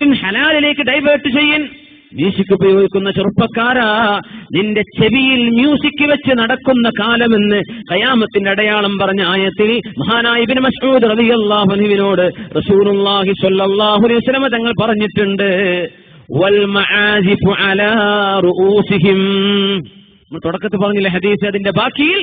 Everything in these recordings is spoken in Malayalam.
ഹലാലിലേക്ക് ഡൈവേർട്ട് ചെയ്യൻ മ്യൂസിക് ഉപയോഗിക്കുന്ന ചെറുപ്പക്കാരാ നിന്റെ ചെവിയിൽ മ്യൂസിക് വെച്ച് നടക്കുന്ന കാലമെന്ന് കയാമത്തിന്റെ അടയാളം പറഞ്ഞ ആയത്തിൽ മഹാനായ ഇബ്നു മസ്ഊദ് റളിയല്ലാഹു അൻഹുവിനോട് റസൂലുള്ളാഹി സ്വല്ലല്ലാഹു അലൈഹി വസല്ലം തങ്ങൾ പറഞ്ഞിട്ടുണ്ട് വൽ അലാ തുടക്കത്തിൽ പറഞ്ഞില്ലേ ഹദീസ് അതിന്റെ ബാക്കിയിൽ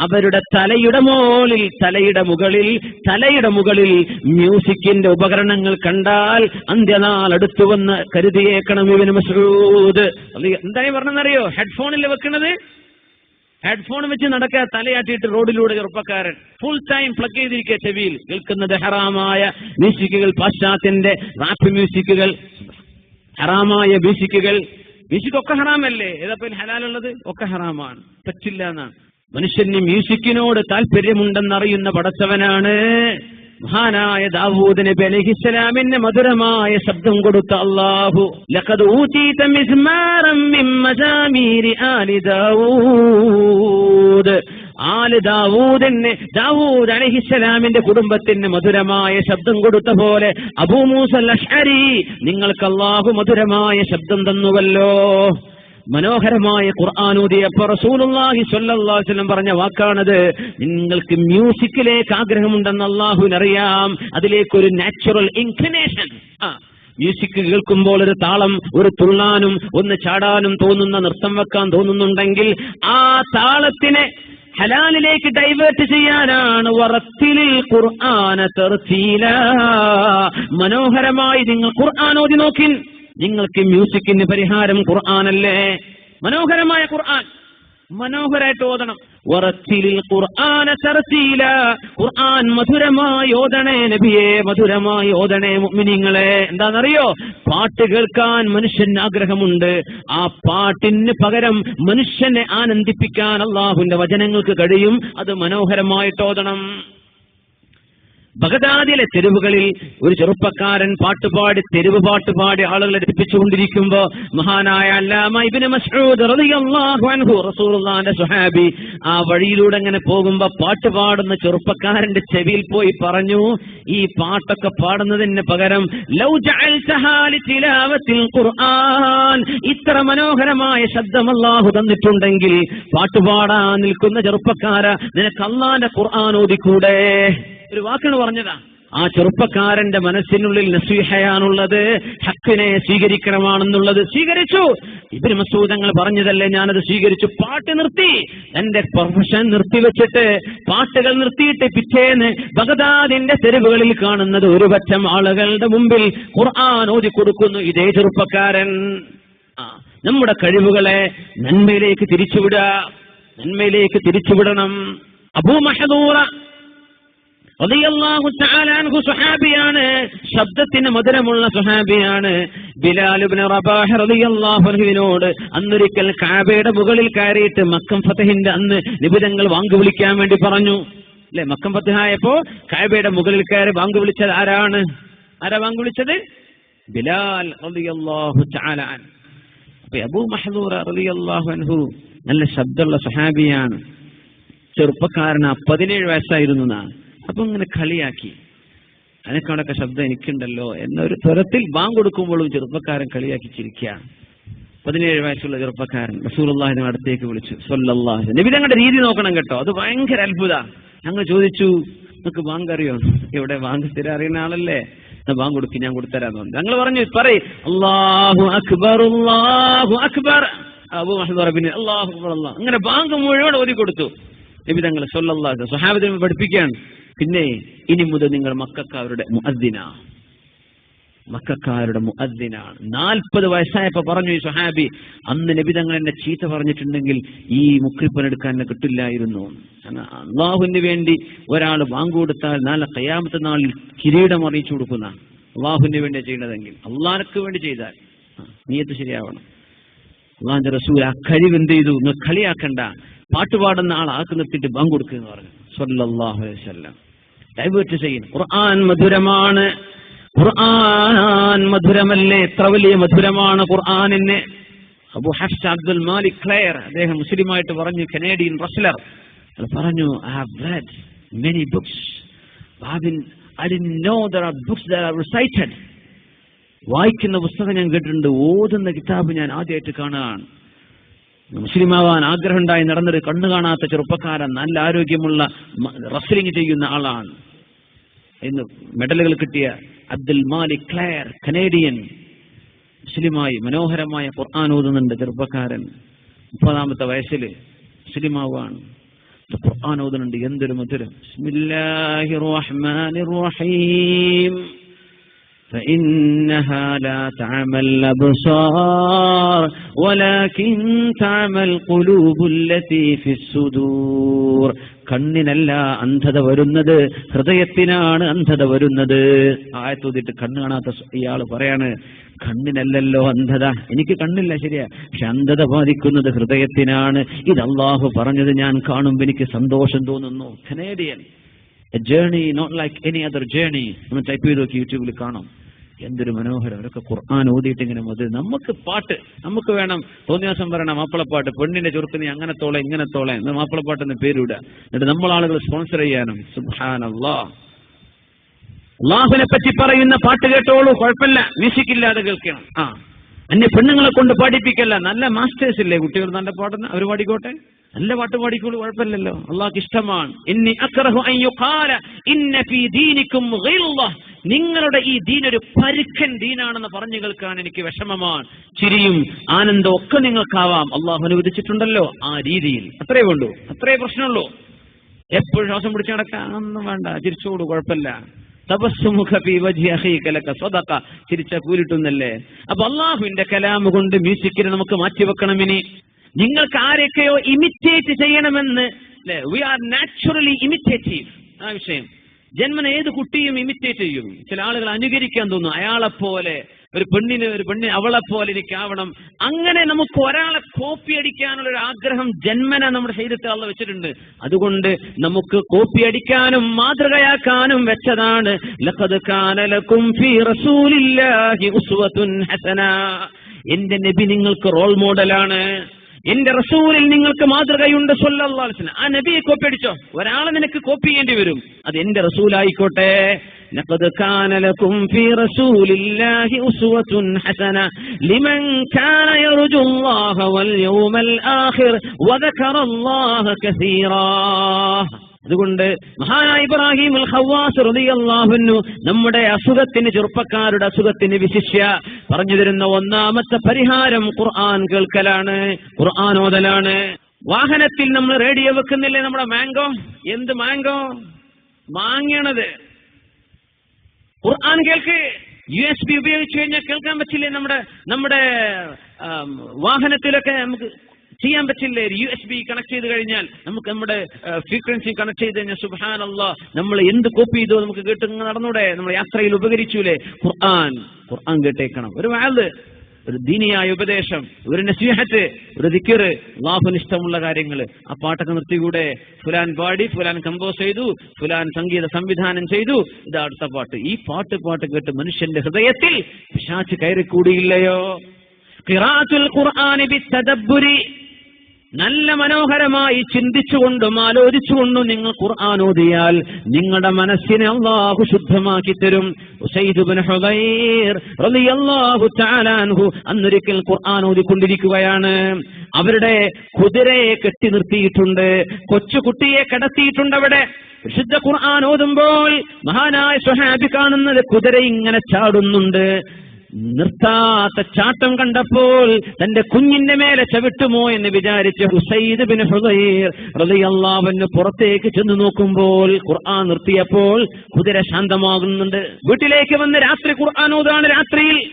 അവരുടെ തലയുടെ മോളിൽ തലയുടെ മുകളിൽ തലയുടെ മുകളിൽ മ്യൂസിക്കിന്റെ ഉപകരണങ്ങൾ കണ്ടാൽ അന്ത്യനാൾ അടുത്തു വന്ന് കരുതിയേക്കണം ഇവന് മസൂദ് എന്തായി പറഞ്ഞെന്നറിയോ ഹെഡ്ഫോണിൽ വെക്കുന്നത് ഹെഡ്ഫോൺ വെച്ച് നടക്കുക തലയാട്ടിയിട്ട് റോഡിലൂടെ ചെറുപ്പക്കാരൻ ഫുൾ ടൈം പ്ലഗ് ചെയ്തിരിക്കുക ചെവിയിൽ. കേൾക്കുന്ന ഹറാമായ മ്യൂസിക്കുകൾ പാശ്ചാത്യന്റെ റാപ്പ് മ്യൂസിക്കുകൾ ഹറാമായ മ്യൂസിക്കുകൾ. മ്യൂസിക് ഒക്കെ ഹറാമല്ലേ? ഏതപ്പോൾ ഹലാലുള്ളത്? ഒക്കെ ഹറാമാണ്. പറ്റില്ല എന്നാണ്. മനുഷ്യന് മ്യൂസിക്കിനോട് താല്പര്യമുണ്ടെന്നറിയുന്ന പടച്ചവനാണ്. മഹാനായ ദാവൂദ് നബി മധുരമായ ശബ്ദം കൊടുത്ത അള്ളാഹു. ലഖദ് ഊതീത മിസ്മാറം മിൻ ആലി ദാവൂദ്. ആൽ ദാവൂദിന് ദാവൂദ് അലഹിസ്സലാമിന്റെ കുടുംബത്തിന് മധുരമായ ശബ്ദം കൊടുത്ത പോലെ അബൂ മൂസൽ അഷ്അരി നിങ്ങൾക്ക് അള്ളാഹു മധുരമായ ശബ്ദം തന്നുവല്ലോ. മനോഹരമായ ഖുർആാനൂതിയപ്പോ സ്വല്ലല്ലാഹു വസല്ലം പറഞ്ഞ വാക്കാണത്. നിങ്ങൾക്ക് മ്യൂസിക്കിലേക്ക് ആഗ്രഹമുണ്ടെന്ന് അള്ളാഹുവിനറിയാം. അതിലേക്കൊരു നാച്ചുറൽ ഇൻക്ലിനേഷൻ മ്യൂസിക് കേൾക്കുമ്പോൾ ഒരു താളം ഒരു തുള്ളാനും ഒന്ന് ചാടാനും തോന്നുന്ന നൃത്തം വെക്കാൻ തോന്നുന്നുണ്ടെങ്കിൽ ആ താളത്തിനെ ഹലാലിലേക്ക് ഡൈവേർട്ട് ചെയ്യാനാണ്. വറത്തിലിൽ ഖുർആന തെർച്ചീല മനോഹരമായി നിങ്ങൾ ഖുർആൻ നോക്കി നിങ്ങൾക്ക് മ്യൂസിക്കിന് പരിഹാരം ഖുർആാനല്ലേ? മനോഹരമായ ഖുർആൻ. മനോഹരായിട്ട് ഓതണം. ഖുർആൻ മധുരമായി ഓതണേ നബിയെ മധുരമായി ഓതണേ മുഅ്മിനീങ്ങളെ. എന്താണെന്നറിയോ? പാട്ട് കേൾക്കാൻ മനുഷ്യന് ആഗ്രഹമുണ്ട്. ആ പാട്ടിന് പകരം മനുഷ്യനെ ആനന്ദിപ്പിക്കാൻ അള്ളാഹുവിന്റെ വചനങ്ങൾക്ക് കഴിയും. അത് മനോഹരമായിട്ട് ഓതണം. ബഗദാദിലെ തെരുവുകളിൽ ഒരു ചെറുപ്പക്കാരൻ പാട്ടുപാടി തെരുവ് പാട്ടുപാടി ആളുകളെ രസിപ്പിച്ചുകൊണ്ടിരിക്കുമ്പോ മഹാനായ അല്ലാമ സ്വഹാബി ആ വഴിയിലൂടെ അങ്ങനെ പോകുമ്പോ പാട്ട് പാടുന്ന ചെറുപ്പക്കാരന്റെ ചെവിയിൽ പോയി പറഞ്ഞു ഈ പാട്ടൊക്കെ പാടുന്നതിന് പകരം ഖുർആൻ. ഇത്ര മനോഹരമായ ശബ്ദം അള്ളാഹു തന്നിട്ടുണ്ടെങ്കിൽ പാട്ടുപാടാൻ നിൽക്കുന്ന ചെറുപ്പക്കാര നിനക്ക് അള്ളാന്റെ ഖുർആൻ ഓതിക്കൂടെ? ഒരു വാക്കാണ് പറഞ്ഞതാ. ആ ചെറുപ്പക്കാരന്റെ മനസ്സിനുള്ളിൽ നസീഹയാണുള്ളത് ഹക്കിനെ സ്വീകരിക്കണമാണെന്നുള്ളത് സ്വീകരിച്ചു. ഇബിന് മസൂദങ്ങൾ പറഞ്ഞതല്ലേ ഞാനത് സ്വീകരിച്ചു പാട്ട് നിർത്തി. എന്റെ പ്രൊഫഷൻ നിർത്തിവെച്ചിട്ട് പാട്ടുകൾ നിർത്തിയിട്ട് പിറ്റേന്ന് ബഗദാദിന്റെ തെരുവുകളിൽ കാണുന്നത് ഒരു പറ്റം ആളുകളുടെ മുമ്പിൽ ഖുർആൻ ഓതി കൊടുക്കുന്നു ഇതേ ചെറുപ്പക്കാരൻ. നമ്മുടെ കഴിവുകളെ നന്മയിലേക്ക് തിരിച്ചുവിടുക നന്മയിലേക്ക് തിരിച്ചുവിടണം. അബൂ മഹദൂറ സുഹാബിയാണ്. ശബ്ദത്തിന് മധുരമുള്ള സുഹാബിയാണ്. റബാഹ് റളിയല്ലാഹു അൻഹുവിനോട് അന്നൊരിക്കൽ കാബയുടെ മുകളിൽ കയറിയിട്ട് മക്കം ഫതഹിന്റെ അന്ന് നിബിതങ്ങൾ വാങ്കു വിളിക്കാൻ വേണ്ടി പറഞ്ഞു. അല്ലെ? മക്കം ഫതഹായപ്പോ കാബയുടെ മുകളിൽ കയറി വാങ്കു വിളിച്ചത് ആരാണ്? ആരാ വാങ്കു വിളിച്ചത്? ബിലാൽ റളിയല്ലാഹു തആല അൻ. അപ്പൊ അബൂ മഹ്ദൂറ റളിയല്ലാഹു അൻഹു നല്ല ശബ്ദമുള്ള സുഹാബിയാണ്. ചെറുപ്പക്കാരനാ പതിനേഴ് വയസ്സായിരുന്നു എന്നാ അപ്പൊ ഇങ്ങനെ കളിയാക്കി. അതിനേക്കാളൊക്കെ ശബ്ദം എനിക്കുണ്ടല്ലോ എന്നൊരു തരത്തിൽ ബാങ്ക് കൊടുക്കുമ്പോഴും ചെറുപ്പക്കാരൻ കളിയാക്കി ചിരിക്കുകയാണ്. പതിനേഴ് വയസ്സുള്ള ചെറുപ്പക്കാരൻ റസൂലുള്ളാഹിനെ അടുത്തേക്ക് വിളിച്ചു. സല്ലല്ലാഹു നബി തങ്ങളുടെ രീതി നോക്കണം കേട്ടോ. അത് ഭയങ്കര അത്ഭുത. ഞങ്ങൾ ചോദിച്ചു നിങ്ങൾക്ക് ബാങ്ക് അറിയോ? ഇവിടെ ബാങ്ക് സ്ഥിരം അറിയുന്ന ആളല്ലേ? ബാങ്ക് കൊടുക്കി ഞാൻ കൊടുത്തരാന്ന് പറഞ്ഞു. ഞങ്ങൾ പറഞ്ഞു പറയും. അള്ളാഹു അക്ബർ അള്ളാഹു അക്ബർ. അബു മഹദൂർ പിന്നെ അള്ളാഹു അക്ബർ അള്ളാഹ് അങ്ങനെ ബാങ്ക് മുഴുവൻ ഓതി കൊടുത്തു നബി തങ്ങൾ സൊല്ലാഹു സ്വഹാബത്തിനെ പഠിപ്പിക്കുകയാണ്. പിന്നെ ഇനി മുതൽ നിങ്ങൾ മക്കാരുടെ മുഅദ്ദിന. മക്കാരുടെ മുഅദ്ദിനാണ് നാൽപ്പത് വയസ്സായപ്പോ പറഞ്ഞു ഈ സുഹാബി അന്ന് നബി തങ്ങൾ എന്നെ ചീത്ത പറഞ്ഞിട്ടുണ്ടെങ്കിൽ ഈ മുക്രിപ്പനെടുക്കാൻ എന്നെ കിട്ടില്ലായിരുന്നു. അള്ളാഹുവിന് വേണ്ടി ഒരാൾ വാങ്ങുകൊടുത്താൽ നാളെ കയ്യാമത്തെ നാളിൽ കിരീടം അറിയിച്ചു കൊടുക്കുന്ന അള്ളാഹുവിന് വേണ്ടി ചെയ്യണതെങ്കിൽ. അള്ളാഹ്ക്ക് വേണ്ടി ചെയ്താൽ. നീയത്ത് ശരിയാവണം. അള്ളാഹിന്റെ റസൂൽ ആ കഴിവ് എന്ത് ചെയ്തു? കളിയാക്കണ്ട. പാട്ടുപാടുന്ന ആൾ ആക്കി നിർത്തിയിട്ട് ബാങ്ക് കൊടുക്കുക എന്ന് പറഞ്ഞു. സ്വല്ലാഹു അലൈഹി ഡൈവേർട്ട് ചെയ്യുന്നു ഖുർആൻ മധുരമാണ്. ഖുർആൻ മധുരമല്ലേ? എത്ര വലിയ മധുരമാണ് ഖുർആനിന്? Abu Hash Abdul Malik Claire അദ്ദേഹം മുസ്ലിമായിട്ട് പറഞ്ഞു കനേഡിയൻ റസ്ലർ. പറഞ്ഞു ഐ ഹാവ് are recited. വായിക്കുന്ന പുസ്തകം ഞാൻ കേട്ടിട്ടുണ്ട്. ഓതുന്ന കിതാബ് ഞാൻ ആദ്യമായിട്ട് കാണുകയാണ്. മുസ്ലിമാവാൻ ആഗ്രഹമുണ്ടായി നടന്നൊരു കണ്ണു കാണാത്ത ചെറുപ്പക്കാരൻ നല്ല ആരോഗ്യമുള്ള റസ്ലിംഗ് ചെയ്യുന്ന ആളാണ്. ഇന്ന് മെഡലുകൾ കിട്ടിയ അബ്ദുൽ മാലിക് ക്ലെയർ കനേഡിയൻ മുസ്ലിമായി മനോഹരമായ ഖുർആൻ ഓതുന്നുണ്ട് ചെറുപ്പക്കാരൻ. മുപ്പതാമത്തെ വയസ്സിൽ മുസ്ലിമാവാണ്. ഖുർആൻ ഓതുന്നുണ്ട് എന്തൊരു മധുരം ബിസ്മില്ലാഹിർ റഹ്മാനിർ റഹീം. فإنها لا تعمى الأبصار ولكن تعمى القلوب التي في الصدور കണ്ണിനല്ല അന്ധത വരുന്നത് ഹൃദയത്തിനാണ് അന്ധത വരുന്നത് ആയത്തോതിട്ട് കണ്ണ് കാണാത്ത ഇയാൾ പറയാണ് കണ്ണിനല്ലല്ലോ അന്ധത എനിക്ക് കണ്ണില്ല ശരിയാ പക്ഷെ അന്ധത ബാധിക്കുന്നത് ഹൃദയത്തിനാണ് ഇത് അള്ളാഹു പറഞ്ഞത് ഞാൻ കാണുമ്പോൾ എനിക്ക് സന്തോഷം തോന്നുന്നു Canadian a journey not like any other journey ഒന്ന് ടൈപ്പ് ചെയ്ത് നോക്കി യൂട്യൂബിൽ കാണാം എന്തൊരു മനോഹരം. അവരൊക്കെ ഖുർആൻ ഓതിയിട്ട് മതി നമുക്ക് പാട്ട് നമുക്ക് വേണം. തോന്നിയാസം പറയണം മാപ്പിളപ്പാട്ട് പെണ്ണിന്റെ ചെറുക്കനെ അങ്ങനെ തോളെ ഇങ്ങനെ തോളെ എന്ന് പേരിടുക. എന്നിട്ട് നമ്മളാളുകൾ സ്പോൺസർ ചെയ്യാനും. സുബാൻ അള്ളാഹുവിനെ പറ്റി പറയുന്ന പാട്ട് കേട്ടോളൂ കുഴപ്പമില്ല. മ്യൂസിക് ഇല്ലാതെ കേൾക്കണം. ആ. അന്യ പെണ്ണുങ്ങളെ കൊണ്ട് പാടിപ്പിക്കല്ല നല്ല മാസ്റ്റേഴ്സ് ഇല്ലേ കുട്ടികൾ നല്ല പാടുന്ന? അവർ പാടിക്കോട്ടെ? നല്ല പാട്ട് പാടിക്കോളൂ കുഴപ്പമില്ലല്ലോ. അള്ളാഹ്ക്ക് ഇഷ്ടമാണ്. നിങ്ങളുടെ ഈ ദീൻ ഒരു പരുക്കൻ ദീനാണെന്ന് പറഞ്ഞു കേൾക്കാൻ എനിക്ക് വിഷമമാണ്. ചിരിയും ആനന്ദവും ഒക്കെ നിങ്ങൾക്കാവാം. അള്ളാഹു അനുവദിച്ചിട്ടുണ്ടല്ലോ ആ രീതിയിൽ. അത്രേ വേണ്ടൂ അത്രേ പ്രശ്നമുള്ളൂ. എപ്പോഴും ശ്വാസം പിടിച്ചു നടക്കാൻ ഒന്നും വേണ്ട. ചിരിച്ചോളൂ കുഴപ്പമില്ല. ചിരിച്ച കൂലിട്ടുന്നല്ലേ അപ്പൊ അള്ളാഹുവിന്റെ കലാമ് കൊണ്ട് മ്യൂസിക്കിനെ നമുക്ക് മാറ്റിവെക്കണം ഇനി. നിങ്ങൾക്ക് ആരെയൊക്കെയോ ഇമിറ്റേറ്റ് ചെയ്യണമെന്ന് വി ആർ നാച്ചുറലി ഇമിറ്റേറ്റീവ് ആ വിഷയം. ജന്മന ഏത് കുട്ടിയും ഇമിറ്റേറ്റ് ചെയ്യും. ചില ആളുകൾ അനുകരിക്കാൻ തോന്നും അയാളെ പോലെ ഒരു പെണ്ണിന് ഒരു പെണ്ണിന് അവളെ പോലെ എനിക്കാവണം അങ്ങനെ നമുക്ക് ഒരാളെ കോപ്പി അടിക്കാനുള്ള ഒരു ആഗ്രഹം ജന്മന നമ്മുടെ ശരീരത്തിൽ അള്ള വെച്ചിട്ടുണ്ട്. അതുകൊണ്ട് നമുക്ക് കോപ്പി അടിക്കാനും മാതൃകയാക്കാനും വെച്ചതാണ്. എന്റെ നബി നിങ്ങൾക്ക് റോൾ മോഡലാണ് എന്റെ റസൂലിൽ നിങ്ങൾക്ക് മാതൃകയുണ്ട് സല്ലല്ലാഹു അലൈഹി വസല്ലം ആ നബിയെ കോപ്പി അടിച്ചോ ഒരാളെ നിനക്ക് കോപ്പി ചെയ്യേണ്ടി വരും അത് എന്റെ റസൂലായിക്കോട്ടെ لقد كان لكم في رسول الله أسوة حسنة لمن كان يرجو الله واليوم الآخر وذكر الله كثيرا അതുകൊണ്ട് മഹാനായ ഇബ്രാഹിം അൽ ഖവാസ് റളിയല്ലാഹുവിനു നമ്മുടെ അസുഖത്തിന് ചെറുപ്പക്കാരുടെ അസുഖത്തിന് വിശിഷ്യ പറഞ്ഞു തരുന്ന ഒന്നാമത്തെ പരിഹാരം ഖുർആൻ കേൾക്കലാണ് ഖുർആൻ ഓതലാണ്. വാഹനത്തിൽ നമ്മൾ റേഡിയോ വെക്കുന്നില്ലേ നമ്മുടെ മാംഗോ? എന്ത് മാംഗോ? മാങ്ങണത് ഖുർആൻ കേൾക്ക്. യു എസ് ബി ഉപയോഗിച്ചു കഴിഞ്ഞാൽ കേൾക്കാൻ പറ്റില്ലേ നമ്മുടെ നമ്മുടെ വാഹനത്തിലൊക്കെ നമുക്ക് ചെയ്യാൻ പറ്റില്ലേ യു എസ് ബി കണക്ട് ചെയ്ത് കഴിഞ്ഞാൽ നമുക്ക് നമ്മുടെ ഫ്രീക്വൻസി കണക്ട് ചെയ്ത് കഴിഞ്ഞാൽ സുഹാൻ അല്ല നമ്മൾ എന്ത് കോപ്പി ചെയ്തോ നമുക്ക് കേട്ട് നടന്നൂടെ നമ്മൾ യാത്രയിൽ ഉപകരിച്ചൂലേ? ഖുർആൻ. ഖുർആൻ കേട്ടേക്കണം. ഒരു വാൽ ഒരു ദീനിയായ ഉപദേശം ഒരു നസീഹത്ത് ഒരു ദിക്കറ് ലാഭനിഷ്ഠമുള്ള കാര്യങ്ങൾ. ആ പാട്ടൊക്കെ നിർത്തിയൂടെ ഫുലാൻ പാടി ഫുലാൻ കമ്പോസ് ചെയ്തു ഫുലാൻ സംഗീത സംവിധാനം ചെയ്തു. ഇതാ അടുത്ത പാട്ട്. ഈ പാട്ട് പാട്ട് കേട്ട് മനുഷ്യന്റെ ഹൃദയത്തിൽ പിശാച്ച് കയറിക്കൂടിയില്ലയോ? ഖിറാത്തുൽ ഖുർആനി നല്ല മനോഹരമായി ചിന്തിച്ചുകൊണ്ടും ആലോചിച്ചുകൊണ്ടും നിങ്ങൾ ഖുർആൻ ഓതിയാൽ നിങ്ങളുടെ മനസ്സിനെ അള്ളാഹു ശുദ്ധമാക്കി തരും. അന്നൊരിക്കൽ ഖുർആൻ ഓതിക്കൊണ്ടിരിക്കുകയാണ്. അവരുടെ കുതിരയെ കെട്ടി നിർത്തിയിട്ടുണ്ട്. കൊച്ചുകുട്ടിയെ കിടത്തിയിട്ടുണ്ട് അവിടെ. വിശുദ്ധ ഖുർആൻ ഓതുമ്പോൾ മഹാനായ സ്വഹാബി കാണുന്നത് കുതിര ഇങ്ങനെ ചാടുന്നുണ്ട്. നിർത്താത്ത ചാട്ടം കണ്ടപ്പോൾ തന്റെ കുഞ്ഞിന്റെ മേലെ ചവിട്ടുമോ എന്ന് വിചാരിച്ച് ഹുസൈദ് ബിൻ ഹുസൈർ റളിയല്ലാഹുവിന് പുറത്തേക്ക് ചെന്ന് നോക്കുമ്പോൾ ഖുർആൻ നിർത്തിയപ്പോൾ കുതിര ശാന്തമാകുന്നുണ്ട്. വീട്ടിലേക്ക് വന്ന് രാത്രി ഖുർആൻ രാത്രിയിൽ.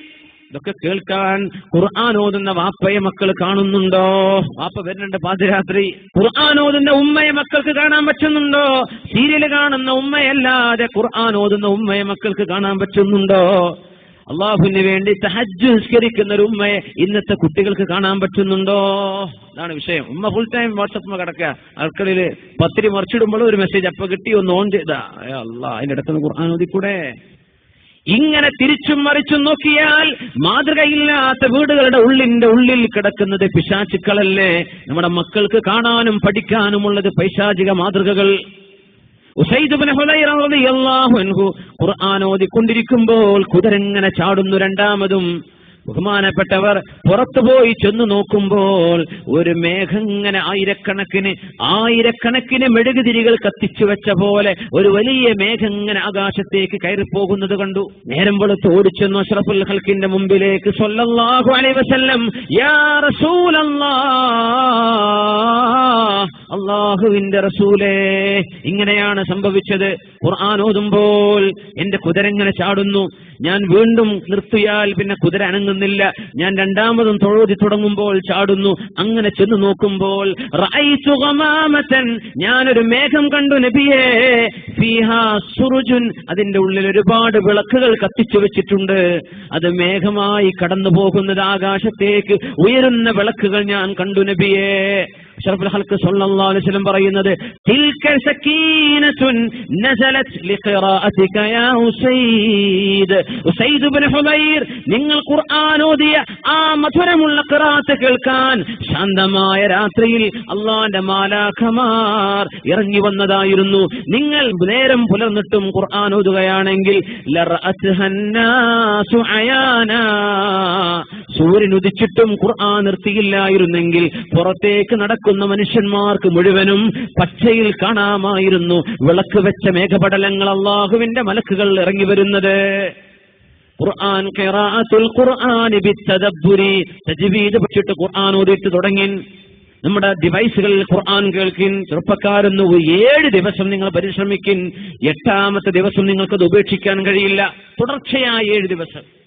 ഇതൊക്കെ കേൾക്കാൻ ഖുർആൻ ഓതുന്ന വാപ്പയെ മക്കൾ കാണുന്നുണ്ടോ? വാപ്പ വരുന്നുണ്ട് പാതിരാത്രി. ഖുർആൻ ഓതുന്ന ഉമ്മയെ മക്കൾക്ക് കാണാൻ പറ്റുന്നുണ്ടോ? സീരിയൽ കാണുന്ന ഉമ്മയല്ലാതെ ഖുർആൻ ഓതുന്ന ഉമ്മയെ മക്കൾക്ക് കാണാൻ പറ്റുന്നുണ്ടോ? അള്ളാഹുവിന് വേണ്ടി തഹജ്ജു നിസ്കരിക്കുന്ന ഒരു ഉമ്മയെ ഇന്നത്തെ കുട്ടികൾക്ക് കാണാൻ പറ്റുന്നുണ്ടോ? അതാണ് വിഷയം. ഉമ്മ ഫുൾ ടൈം വാട്സപ്പ് കിടക്കുക. ആൾക്കളിൽ പത്തിരി മറിച്ചിടുമ്പോൾ ഒരു മെസ്സേജ് അപ്പൊ കിട്ടി ഒന്ന് ഓൺ ചെയ്താ. അല്ലാ അതിന്റെ അടുത്ത് ഖുർആൻ ഓതിക്കൂടെ? ഇങ്ങനെ തിരിച്ചും മറിച്ചും നോക്കിയാൽ മാതൃകയില്ലാത്ത വീടുകളുടെ ഉള്ളിന്റെ ഉള്ളിൽ കിടക്കുന്നത് പിശാചുക്കളല്ലേ? നമ്മുടെ മക്കൾക്ക് കാണാനും പഠിക്കാനുമുള്ളത് പൈശാചിക മാതൃകകൾ. ഓതിക്കൊണ്ടിരിക്കുമ്പോൾ കുതിരങ്ങനെ ചാടുന്നു രണ്ടാമതും ബഹുമാനപ്പെട്ടവർ പുറത്തുപോയി ചെന്നു നോക്കുമ്പോൾ ഒരു മേഘം ഇങ്ങനെ ആയിരക്കണക്കിന് ആയിരക്കണക്കിന് മെഴുകുതിരികൾ കത്തിച്ചു വെച്ച പോലെ ഒരു വലിയ മേഘം ഇങ്ങനെ ആകാശത്തേക്ക് കയറിപ്പോകുന്നത് കണ്ടു. നേരം വെളുത്ത് ഓടിച്ചെന്നു അഷ്റഫുൽ ഹൽക്കിന്റെ മുമ്പിലേക്ക് അള്ളാഹുവിന്റെ റസൂലേ ഇങ്ങനെയാണ് സംഭവിച്ചത്. ഖുർആൻ ഓതുമ്പോൾ എന്റെ കുതിര ഇങ്ങനെ ചാടുന്നു. ഞാൻ വീണ്ടും നിർത്തിയാൽ പിന്നെ കുതിര അനങ്ങുന്നില്ല ഞാൻ രണ്ടാമതും തൊഴുതി തുടങ്ങുമ്പോൾ ചാടുന്നു. അങ്ങനെ ചെന്ന് നോക്കുമ്പോൾ ഞാനൊരു മേഘം കണ്ടു നബിയേ. സുറുജുൻ. അതിന്റെ ഉള്ളിൽ ഒരുപാട് വിളക്കുകൾ കത്തിച്ചു വെച്ചിട്ടുണ്ട്. അത് മേഘമായി കടന്നു പോകുന്നത് ആകാശത്തേക്ക് ഉയരുന്ന വിളക്കുകൾ ഞാൻ കണ്ടു നബിയേ. അലൈഹി വസല്ലം പറയുന്നത് തിൽക ലിഖിറാഅതിക യാ ഉസൈദ്. ഇബ്നു നിങ്ങൾ ഖുർആൻ ഓതിയ ആ മധുരമുള്ള ഖിറാഅത്ത് കേൾക്കാൻ ശാന്തമായ രാത്രിയിൽ അള്ളാന്റെ മാലാഖമാർ ഇറങ്ങി വന്നതായിരുന്നു. നിങ്ങൾ നേരം പുലർന്നിട്ടും ഖുർആൻ ഓതുകയാണെങ്കിൽ സൂര്യൻ ഉദിച്ചിട്ടും ഖുർആൻ നിർത്തിയില്ലായിരുന്നെങ്കിൽ പുറത്തേക്ക് നടക്കുന്ന മനുഷ്യന്മാർക്ക് മുഴുവനും പച്ചയിൽ കാണാമായിരുന്നു. വിളക്ക് വെച്ച മേഘപടലങ്ങൾ അള്ളാഹുവിന്റെ മലക്കുകൾ ഇറങ്ങി വരുന്നത്. ഖുർആൻ ഖുർആൻ തജ്വീദ് പഠിച്ചിട്ട് ഖുർആൻ ഓതിട്ട് തുടങ്ങി നമ്മുടെ ഡിവൈസുകളിൽ ഖുർആൻ കേൾക്കിൻ. ചെറുപ്പക്കാരെന്ന് ഏഴ് ദിവസം നിങ്ങൾ പരിശ്രമിക്കിൻ. എട്ടാമത്തെ ദിവസം നിങ്ങൾക്കത് ഉപേക്ഷിക്കാൻ കഴിയില്ല. തുടർച്ചയായ ഏഴ് ദിവസം.